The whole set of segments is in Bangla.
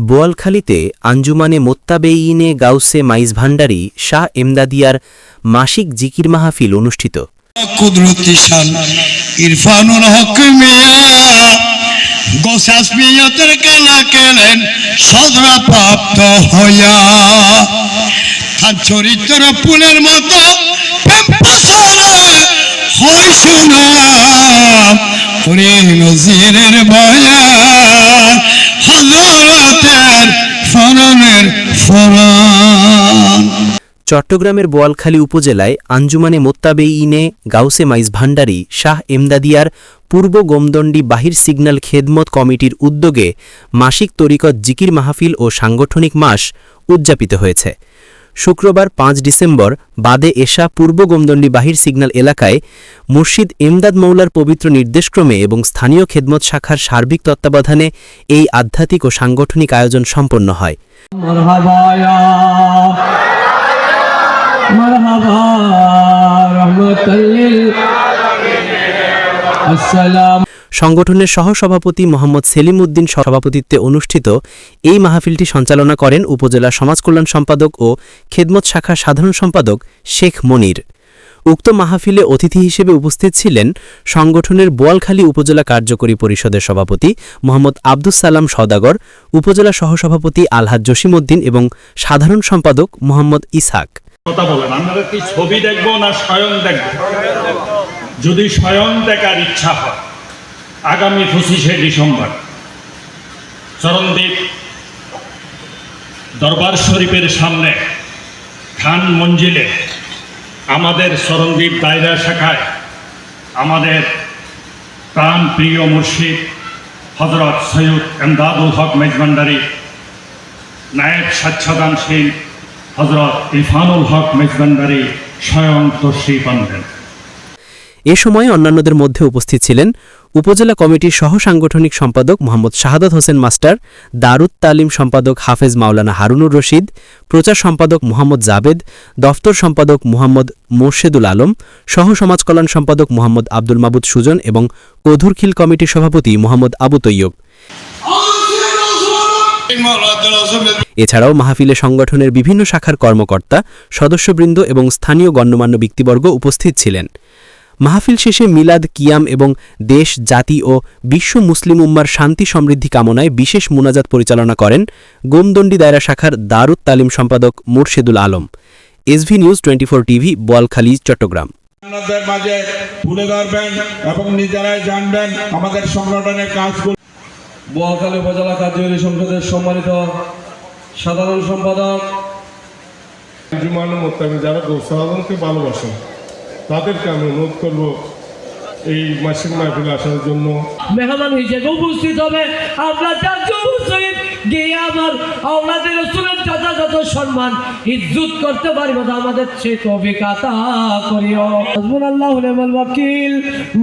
বোয়ালখালীতে আঞ্জুমানে মোত্তাবেইনে গাউসে মাইজ ভান্ডারি শাহ এমদাদিয়ার মাসিক জিকির মাহফিল অনুষ্ঠিত। প্রাপ্ত চরিত্র মতো চট্টগ্রামের বোয়ালখালী উপজেলায় আঞ্জুমানে মোত্তাবেইনে গাউসে মাইজ ভান্ডারী শাহ এমদাদিয়ার পূর্ব গোমদণ্ডী বাহির সিগন্যাল খেদমত কমিটির উদ্যোগে মাসিক তরিকত জিকির মাহফিল ও সাংগঠনিক মাস উদযাপিত হয়েছে। শুক্রবার পাঁচ ডিসেম্বর বাদে এশা পূর্ব গোমদণ্ডী বাহির সিগন্যাল এলাকায় মুর্শিদ এমদাদ মৌলার পবিত্র নির্দেশক্রমে এবং স্থানীয় খেদমত শাখার সার্বিক তত্ত্বাবধানে এই আধ্যাত্মিক ও সাংগঠনিক আয়োজন সম্পন্ন হয়। সংগঠনের সহসভাপতি মোহাম্মদ সেলিম উদ্দিন সভাপতিত্বে অনুষ্ঠিত এই মাহফিলটি সঞ্চালনা করেন উপজেলা সমাজকল্যাণ সম্পাদক ও খেদমত শাখার সাধারণ সম্পাদক শেখ মনির। উক্ত মাহফিলে অতিথি হিসেবে উপস্থিত ছিলেন সংগঠনের বোয়ালখালী উপজেলা কার্যকরী পরিষদের সভাপতি মোহাম্মদ আব্দুস সালাম সদাগর উপজেলা সহসভাপতি আলহাজ জসিমউদ্দিন এবং সাধারণ সম্পাদক মোহাম্মদ ইসাক কথা বলেন, আপনারা কি ছবি দেখব না স্বয়ং দেখব? যদি স্বয়ং দেখার ইচ্ছা হয়, আগামী পঁচিশে ডিসেম্বর চরণদ্বীপ দরবার শরীফের সামনে খান মঞ্জিলে আমাদের চরণদ্বীপ দায়রা শাখায় আমাদের প্রাণ প্রিয় মুর্শিদ হজরত সৈয়দ এমদাদুল হক মেজবান্ডারি, নায়েব স্বাচ্ছাদানশীল হজরত ইরফানুল হক মেজবান্ডারি স্বয়ং তশরিফ আনবেন এ সময় অন্যান্যদের মধ্যে উপস্থিত ছিলেন উপজেলা কমিটির সহ সাংগঠনিক সম্পাদক মোহাম্মদ শাহাদাত হোসেন মাস্টার দারুত তালিম সম্পাদক হাফেজ মাওলানা হারুনুর রশিদ প্রচার সম্পাদক মোহাম্মদ জাবেদ দফতর সম্পাদক মোহাম্মদ মোর্শেদুল আলম সহ সমাজ কল্যাণ সম্পাদক মোহাম্মদ আব্দুল মাবুদ সুজন এবং কধুরখিল কমিটির সভাপতি মোহাম্মদ আবু তৈয়ব। এছাড়াও মাহফিলে সংগঠনের বিভিন্ন শাখার কর্মকর্তা, সদস্যবৃন্দ এবং স্থানীয় গণ্যমান্য ব্যক্তিবর্গ উপস্থিত ছিলেন। মাহফিল শেষে মিলাদ, কিয়াম এবং দেশ, জাতি ও বিশ্ব মুসলিম উম্মার শান্তি সমৃদ্ধি কামনায় বিশেষ মুনাজাত পরিচালনা করেন গোমদণ্ডী দায়রা শাখার দারুত তালিম সম্পাদক Murshedul Alam. SV news twenty TV, Boalkhali, Chattogram. আপনাদের মাঝে তুলে ধরবেন এবং নিজেরাই জানবেন আমাদের সংগঠনের কাজগুলো। বোয়ালখালী উপজেলা কার্যকরী সংসদের সম্মানিত সাধারণ সম্পাদক। জুমান মোত্তামি যারা গৌসালকে ভালোবাসেন তাদেরকে আমি অনুরোধ করব এই মাসিক মাহফিলে আসার জন্য। মেহমান হিসেবে উপস্থিত হবে। আমরা গিয়ে আমার আওলাদের রসুলের যথাযথ সম্মান ইজ্জুত করতে পারব না, আমাদের সে কবিকাতা করিও। হাজবুল আল্লাহ, নেমল ওয়াকিল,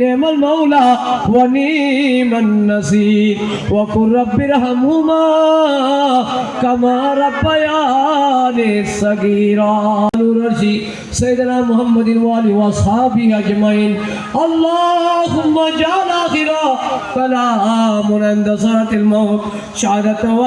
নেমল মাওলা, ওয়া নিমান নাসির। রব্বির হামুমা কামা রাব্বায়ানি সগীরা। নুরজি সাইয়েদনা মুহাম্মাদিন ওয়া আলি ওয়া সাহাবিহি আজমাইন। আল্লাহুম্মা জাল আখিরা কালামুন ইনদা সারাতিল মাউত, শাহাদাত ওয়া